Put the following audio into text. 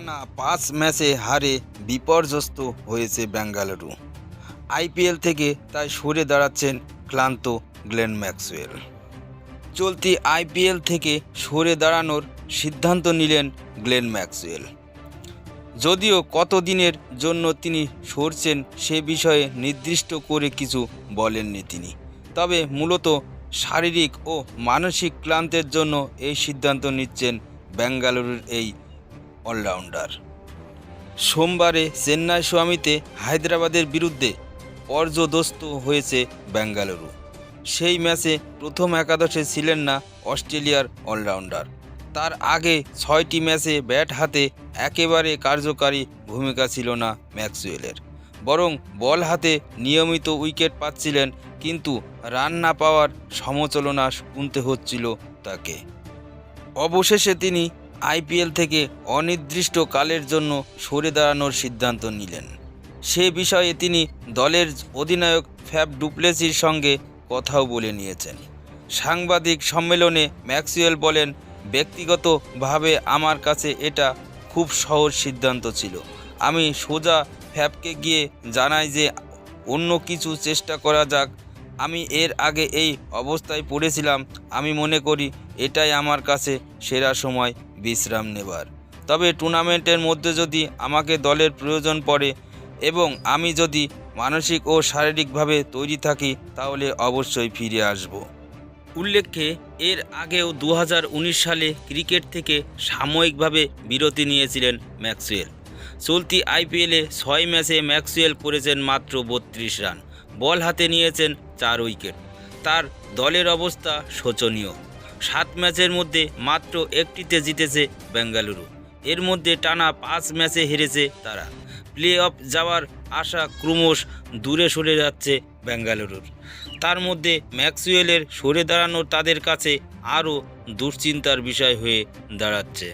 টানা পাঁচ ম্যাচে হারে বিপর্যস্ত হয়েছে বেঙ্গালুরু আইপিএল থেকে তাই সরে দাঁড়াচ্ছেন ক্লান্ত গ্লেন ম্যাক্সওয়েল। চলতি আইপিএল থেকে সরে দাঁড়ানোর সিদ্ধান্ত নিলেন গ্লেন ম্যাক্সওয়েল। যদিও কতদিনের জন্য তিনি সরছেন সে বিষয়ে নির্দিষ্ট করে কিছু বলেননি তিনি। তবে মূলত শারীরিক ও মানসিক ক্লান্তের জন্য এই সিদ্ধান্ত নিচ্ছেন বেঙ্গালুরুর এই অলরাউন্ডার। সোমবারে চেন্নাই স্বামীতে হায়দ্রাবাদের বিরুদ্ধে পর্যদস্ত হয়েছে বেঙ্গালুরু। সেই ম্যাচে প্রথম একাদশে ছিলেন না অস্ট্রেলিয়ার অলরাউন্ডার। তার আগে ছয়টি ম্যাচে ব্যাট হাতে একেবারে কার্যকারী ভূমিকা ছিল না ম্যাক্সওয়েলের। বরং বল হাতে নিয়মিত উইকেট পাচ্ছিলেন, কিন্তু রান না পাওয়ার সমচলনা শুনতে হচ্ছিল তাকে। অবশেষে তিনি আইপিএল থেকে অনির্দিষ্টকালের জন্য সরে দাঁড়ানোর সিদ্ধান্ত নিলেন। সে বিষয়ে তিনি দলের অধিনায়ক ফ্যাব ডুপ্লেসির সঙ্গে কথাও বলে নিয়েছেন। সাংবাদিক সম্মেলনে ম্যাক্সওয়েল বলেন, ব্যক্তিগতভাবে আমার কাছে এটা খুব সহজ সিদ্ধান্ত ছিল। আমি সোজা ফ্যাবকে গিয়ে জানাই যে অন্য কিছু চেষ্টা করা যাক। আমি এর আগে এই অবস্থায় পড়েছিলাম। আমি মনে করি এটাই আমার কাছে সেরা সময় বিশ্রাম নেবার। তবে টুর্নামেন্টের মধ্যে যদি আমাকে দলের প্রয়োজন পড়ে এবং আমি যদি মানসিক ও শারীরিকভাবে তৈরি থাকি, তাহলে অবশ্যই ফিরে আসব। উল্লেখ্যে, এর আগেও দু হাজার উনিশ সালে ক্রিকেট থেকে সাময়িকভাবে বিরতি নিয়েছিলেন ম্যাক্সওয়েল। চলতি আইপিএলে ছয় ম্যাচে ম্যাক্সওয়েল করেছেন মাত্র বত্রিশ রান। বল হাতে নিয়েছেন চার উইকেট। তার দলের অবস্থা শোচনীয়। সাত ম্যাচের মধ্যে মাত্র একটিতে জিতেছে বেঙ্গালুরু। এর মধ্যে টানা পাঁচ ম্যাচে হেরেছে তারা। প্লে অফ যাওয়ার আশা ক্রমশ দূরে সরে যাচ্ছে বেঙ্গালুরুর। তার মধ্যে ম্যাক্সুয়েলের সরে দাঁড়ানো তাদের কাছে আরও দুশ্চিন্তার বিষয় হয়ে দাঁড়াচ্ছে।